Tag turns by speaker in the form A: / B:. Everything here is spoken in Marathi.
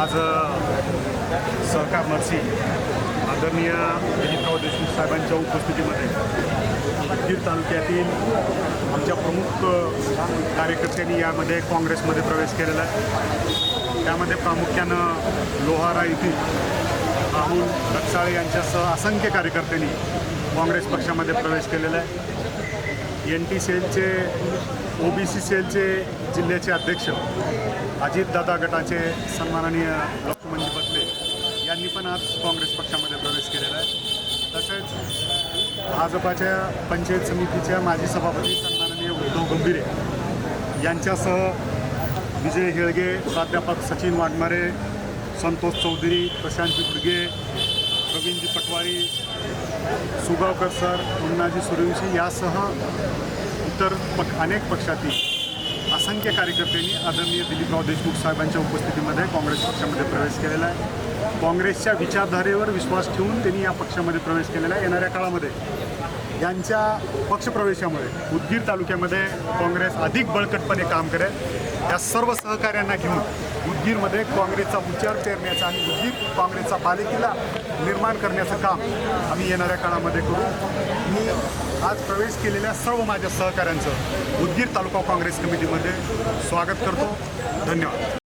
A: आज सहकार नरसी आदरणीय दिलीपराव देशमुख साहेबांच्या उपस्थितीमध्ये उदगीर तालुक्यातील आमच्या प्रमुख कार्यकर्त्यांनी यामध्ये काँग्रेसमध्ये प्रवेश केलेला आहे. त्यामध्ये प्रामुख्यानं लोहारा येथील राहुल रक्साळे यांच्यासह असंख्य कार्यकर्त्यांनी काँग्रेस पक्षामध्ये प्रवेश केलेला आहे. एन टी सेलचे ओ बी सी सेलचे जिल्ह्याचे अध्यक्ष अजितदादा गटाचे सन्माननीय लक्ष्मणजी बदले यांनी पण आज काँग्रेस पक्षामध्ये प्रवेश केलेला आहे. तसेच भाजपाच्या पंचायत समितीच्या माजी सभापती सन्माननीय उद्धव गंभीरे यांच्यासह विजय हेळगे प्राध्यापक सचिन वाघमारे संतोष चौधरी प्रशांत दुर्गे प्रवीणजी पटवारी सुगावकर सर मुन्नाजी सूर्यवंशी यासह इतर पक अनेक पक्षातील असंख्य कार्यकर्त्यांनी आदरणीय दिलीपराव देशमुख साहेबांच्या उपस्थितीमध्ये काँग्रेस पक्षामध्ये प्रवेश केलेला आहे. काँग्रेसच्या विचारधारेवर विश्वास ठेवून त्यांनी या पक्षामध्ये प्रवेश केलेला आहे. येणाऱ्या काळामध्ये यांच्या पक्षप्रवेशामुळे उदगीर तालुक्यामध्ये काँग्रेस अधिक बळकटपणे काम करेल. या सर्व सहकार्यांना घेऊन उदगीरमध्ये काँग्रेसचा उच्चार पेरण्याचा आणि उदगीर काँग्रेसचा बालेकिल्ला निर्माण करण्याचं काम आम्ही येणाऱ्या काळामध्ये करू. मी आज प्रवेश केलेल्या सर्व माझ्या सहकाऱ्यांचं उदगीर तालुका काँग्रेस कमिटीमध्ये स्वागत करतो. धन्यवाद.